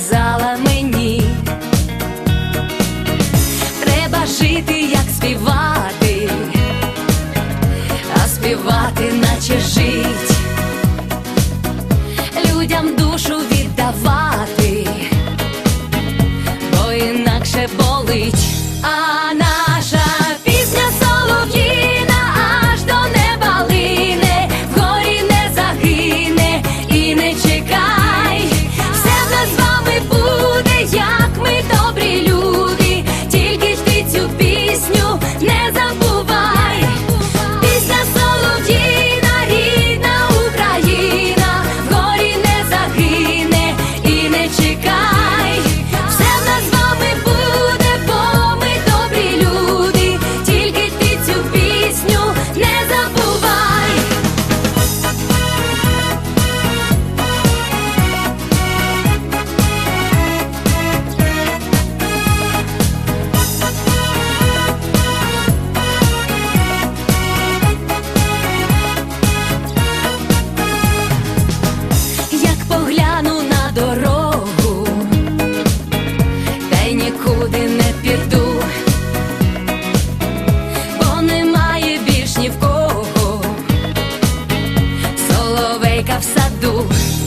сказала мені, треба жити, як співати. medo.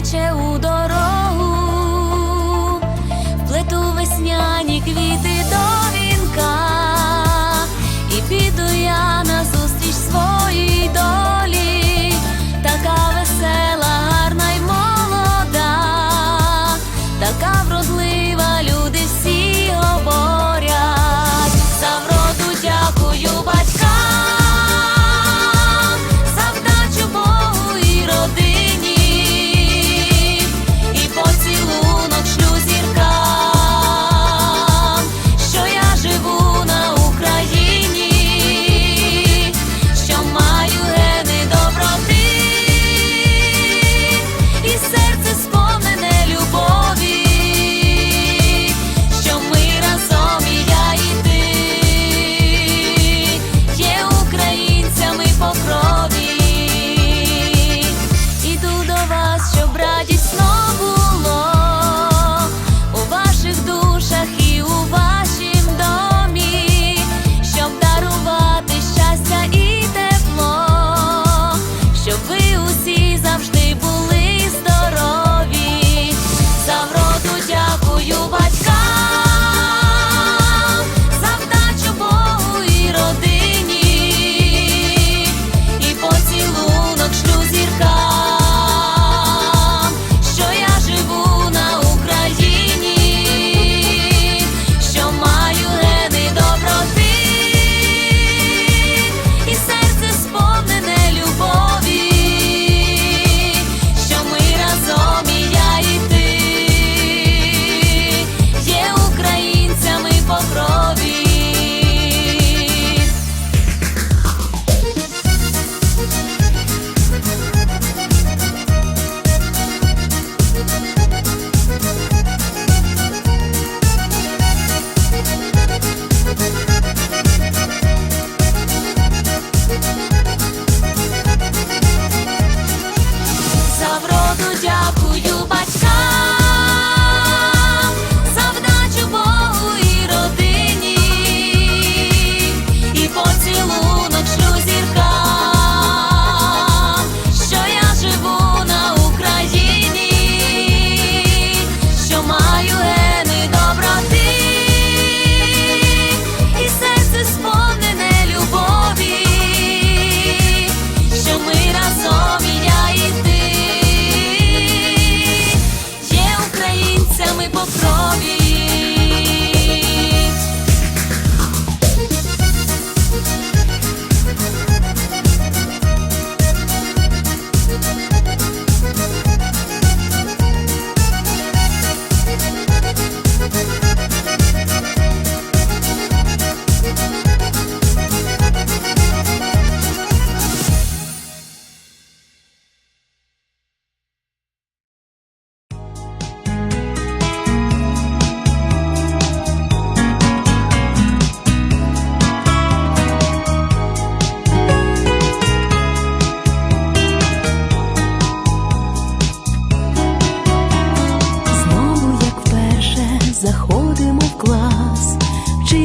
кличе у дорогу.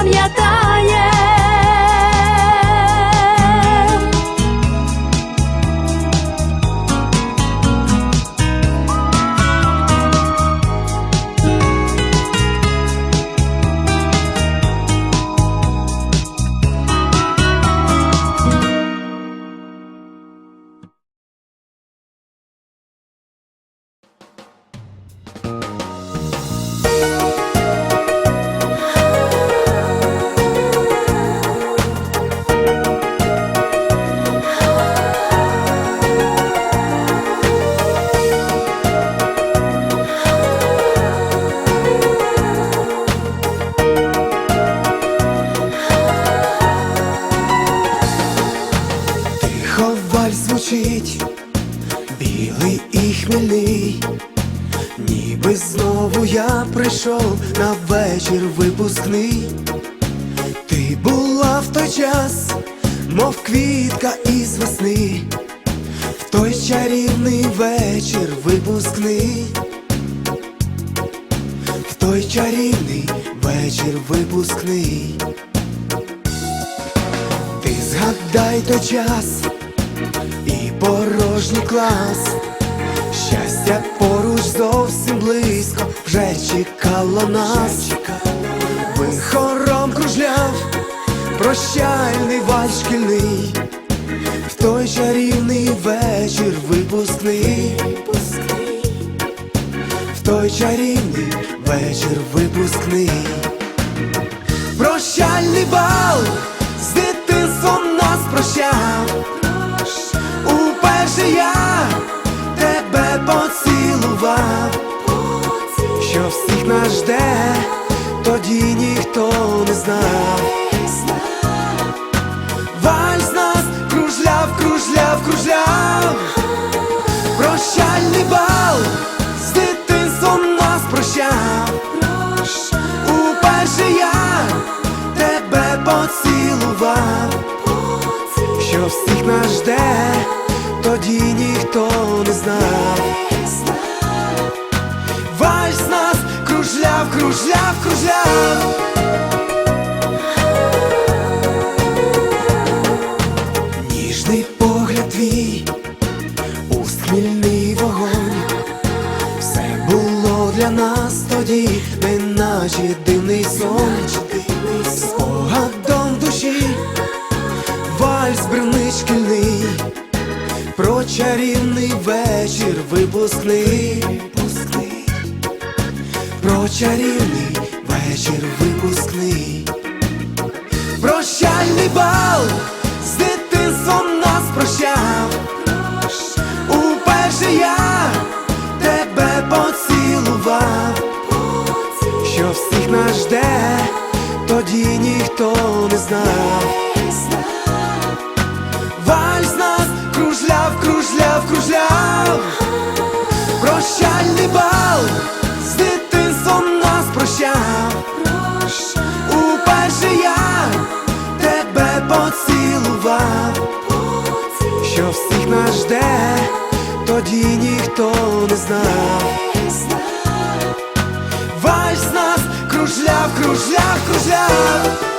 Тебе прийшов на вечір випускний. Ти була в той час, мов квітка із весни, в той чарівний вечір випускний, в той чарівний вечір випускний. Ти згадай той час і порожній клас, зовсім близько вже чекало нас. Ви хором кружляв, прощальний вальс шкільний, в той чарівний вечір випускний, в той чарівний вечір випускний. Прощальний бал з дитинством нас прощав. Уперше я тебе поцілував, що всіх нас жде, тоді ніхто не знав. Вальс нас кружляв, кружляв, кружляв. Прощальний бал з дитинством нас прощав. Уперше я тебе поцілував, що всіх нас жде, тоді ніхто не знав. Кружляв, кружляв. Ніжний погляд твій, устхмільний вогонь. Все було для нас тоді, неначе дивний сон, спогадом душі, вальс бринить шкільний, про чарівний вечір випускний, про чарівний вечір випускний, прощальний бал з дитинством нас прощав. Уперше я тебе поцілував, що всіх нас жде, тоді ніхто не знав. Вальс нас кружляв, кружляв, кружляв, прощальний бал прощав. Уперше я тебе поцілував що всіх нас жде, тоді ніхто не знав. Вальс нас кружляв, кружляв, кружляв.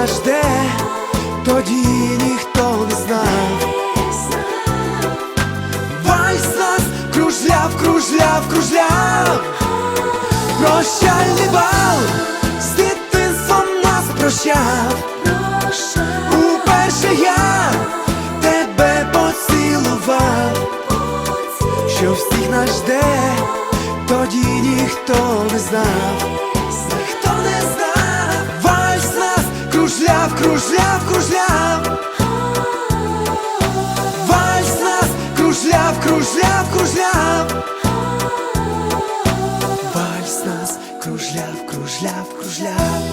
Нас жде, тоді ніхто не знав. Вальс нас кружляв, кружляв, кружляв. Прощальний бал з дитинством нас прощав. Уперше я тебе поцілував, що всіх нас жде, тоді ніхто не знав, кружляв, кружляв, кружляв, вальс нас кружляв, кружляв, кружляв, вальс нас кружляв, кружляв, кружляв.